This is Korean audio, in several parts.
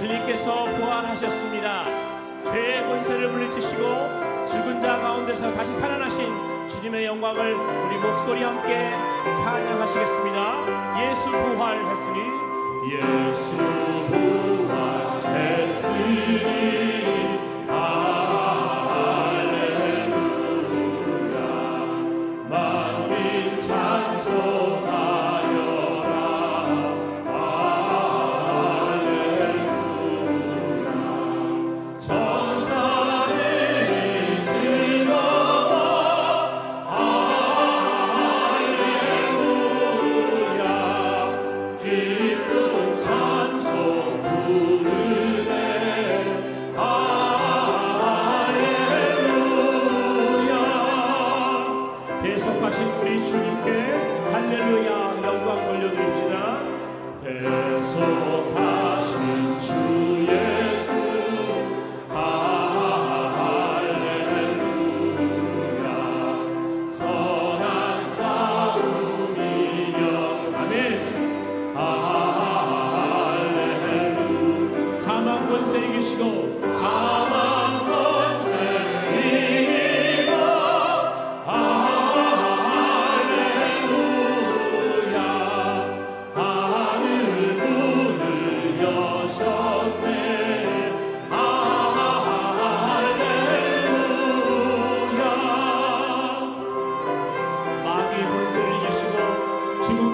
주님께서 부활하셨습니다. 죄의 권세를 물리치시고 죽은 자 가운데서 다시 살아나신 주님의 영광을 우리 목소리 함께 찬양하시겠습니다. 예수 부활했으니 예수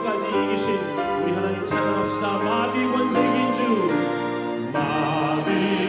죽음까지 이기신 우리 하나님 찬양합시다. 마귀 권세 이긴 주 마귀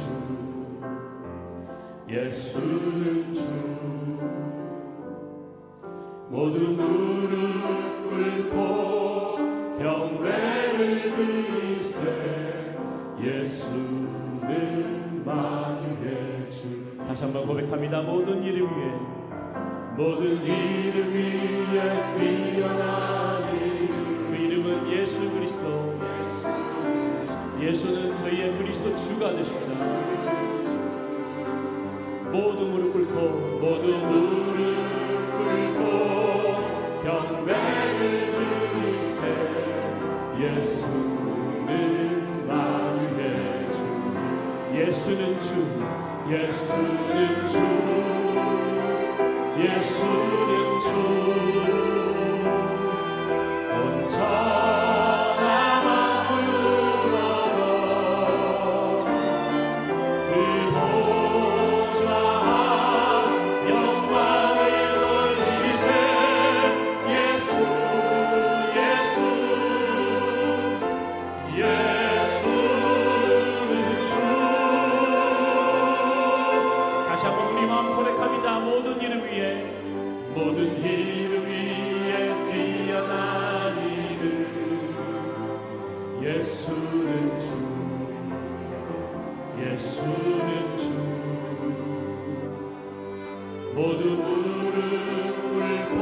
주 예수는 주. 모두 무릎 꿇고 경배를 드리세 예수는 만유의 주. 다시 한번 고백합니다. 모든 이름 위에. 모든 이름 위에 뛰어난 이름 그 이름은 예수 그리스도. 예수는 그리스도 주가 되십니다. 모두 무릎 꿇고 모두 무릎 꿇고 경배를 드리세. 예수는 만유의 주. 예수는 주 예수는 주. 예수는 주 위에 모든 이름 위에 뛰어난 이름 예수는 주 예수는 주. 모두 무릎 꿇고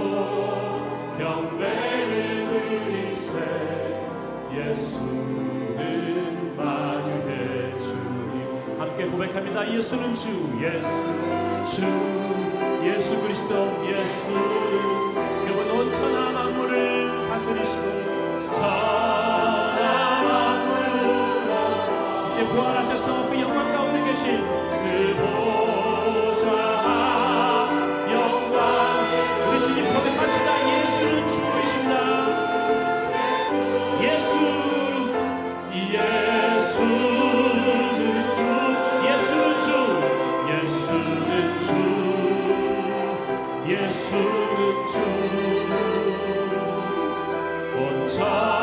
경배를 드리세 예수는 만유의 주님. 함께 고백합니다. 예수는 주 예수는 주. 예수 그리스도 예수는 그분 온 천하 만물을 다스리시고 예수는 주온 천